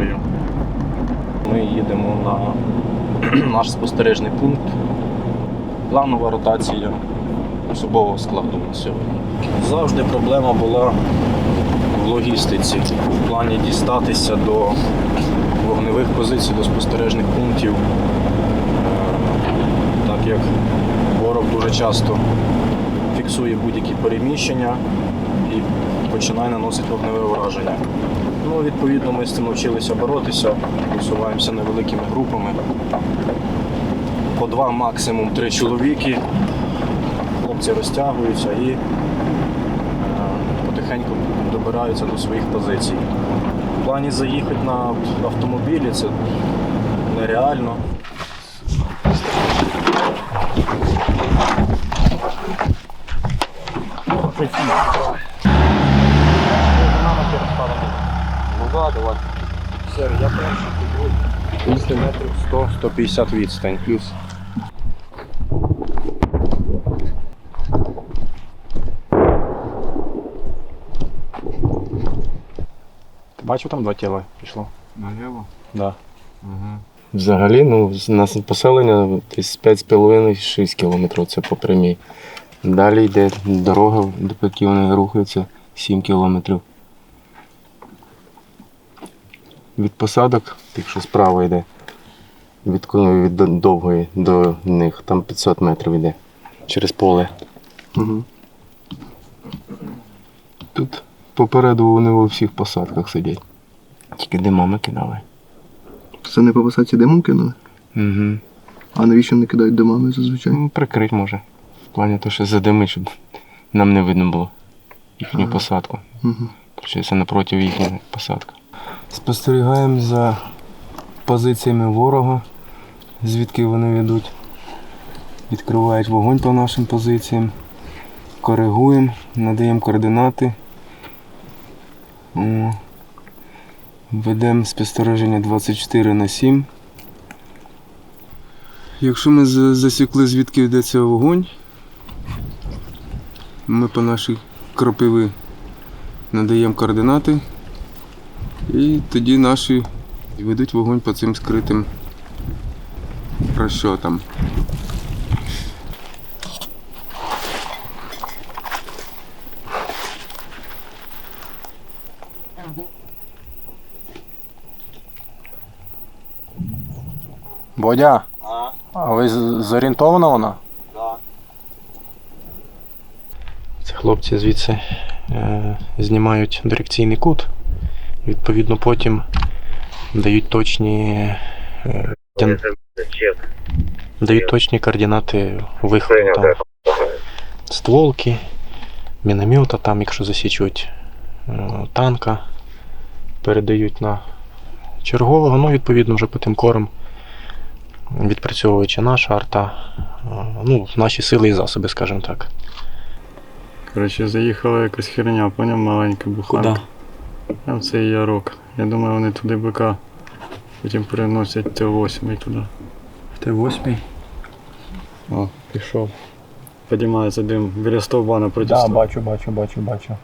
Дякую. Ми їдемо на наш спостережний пункт. Планова ротація особового складу на сьогодні. Завжди проблема була в логістиці, в плані дістатися до вогневих позицій, до спостережних пунктів. Так як ворог дуже часто фіксує будь-які переміщення і починає наносити вогневе ураження. Ну, відповідно, ми з цим навчилися боротися, висуваємося невеликими групами. По два, максимум три чоловіки. Хлопці розтягуються і е, потихеньку добираються до своїх позицій. В плані заїхати на автомобілі це нереально. Ну да, давай. Все, я перший Після метрів 100-150 відстань. Плюс. Ти бачив там два тіла пішло? Наліво? Да. Угу. Взагалі, ну, з- нас поселення десь 5,5-6 кілометрів це по прямій. Далі йде дорога, до поки вони рухаються 7 кілометрів. Від посадок, якщо справа йде, від, від довгої до них, там 500 метрів йде через поле. Угу. Тут попереду вони у всіх посадках сидять. Тільки димами кидали. Це не по посадці димом кинули? Угу. А навіщо не кидають димами зазвичай? Ну, прикрить може. В плані того, що задимить, щоб нам не видно було їхню Ага. посадку. Угу. Тобто це напроти їхня посадка. Спостерігаємо за позиціями ворога, звідки вони ведуть. Відкривають вогонь по нашим позиціям. Коригуємо, надаємо координати. Ведемо спостереження 24 на 7. Якщо ми засікли, звідки йдеться вогонь, ми по нашій кропиви надаємо координати, і тоді наші ведуть вогонь по цим скритим розчотам. Бодя, а ви зорієнтована вона? Так. Ці хлопці звідси е, знімають дирекційний кут. Відповідно, потім дають точні, е, дають точні координати виходу там, стволки, міномета, там, якщо засічують е, танка, передають на чергового, ну, відповідно, вже по тим корам відпрацьовуючи наша арта, е, ну, наші сили і засоби, скажімо так. Коротше, заїхала якась херня, поняв, маленька буханка. Там цей ярок. Я думаю, вони туди бика. Потім переносять Т8 туди. Т8? О, пішов. Підіймається дим біля стовба напроти Да, бачу, бачу, бачу, бачу.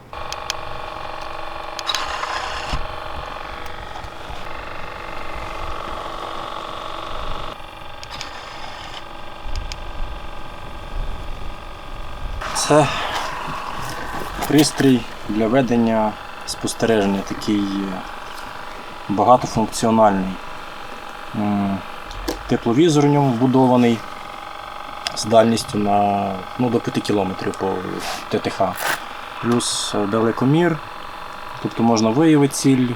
Це пристрій для ведення спостереження, такий багатофункціональний. Тепловізор у ньому вбудований з дальністю на ну, до 5 км по ТТХ. Плюс е, далекомір, тобто можна виявити ціль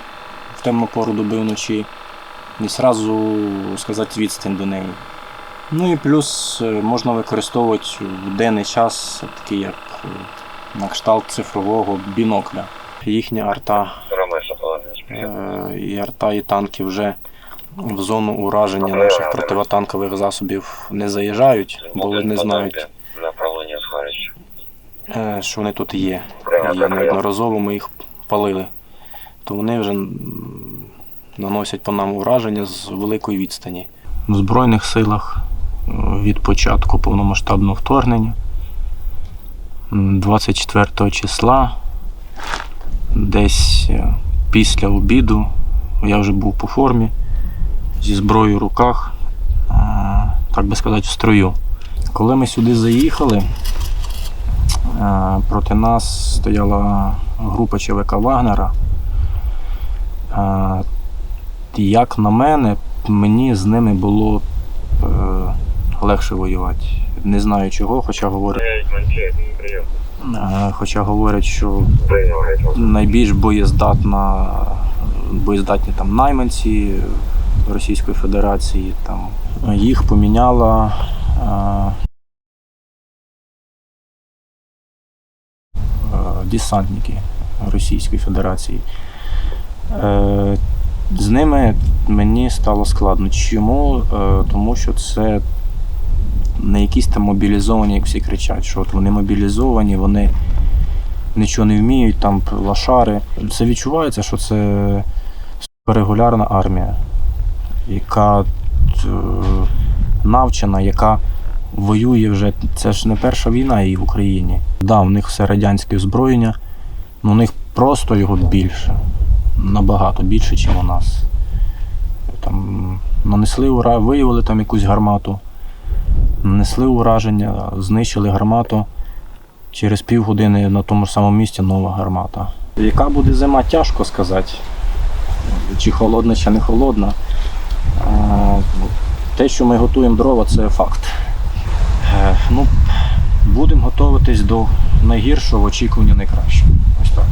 в темну пору доби вночі і зразу сказати відстань до неї. Ну і плюс е, можна використовувати в денний час такий як е, на кшталт цифрового бінокля. Їхня арта е, і арта, і танки вже в зону ураження наших противотанкових засобів не заїжджають, бо вони знають, е, що вони тут є. І неодноразово ми їх палили. То вони вже наносять по нам ураження з великої відстані. В Збройних силах е, від початку повномасштабного вторгнення 24 числа, десь е, після обіду Я вже був по формі, зі зброєю в руках, е, так би сказати, в строю. Коли ми сюди заїхали, е, проти нас стояла група ЧВК Вагнера. Як на мене, мені з ними було легше воювати. Не знаю чого, хоча говорять, е, хоча говорять, що найбільш боєздатна, боєздатні там найманці Російської Федерації. Там. Їх поміняла е, е, десантники Російської Федерації. З ними мені стало складно. Чому? Тому що це не якісь там мобілізовані, як всі кричать, що от вони мобілізовані, вони нічого не вміють, там лошари. Це відчувається, що це регулярна армія, яка е, навчена, яка воює вже. Це ж не перша війна її в Україні. Да, в них все радянське озброєння, але у них просто його більше. Набагато більше, ніж у нас. Там нанесли ура, виявили там якусь гармату, нанесли ураження, знищили гармату. Через півгодини на тому ж самому місці нова гармата. Яка буде зима, тяжко сказати. Чи холодна, чи не холодна. Е, Те, що ми готуємо дрова, це факт. Е, Ну, будемо готуватись до найгіршого в очікуванні найкращого. Ось так.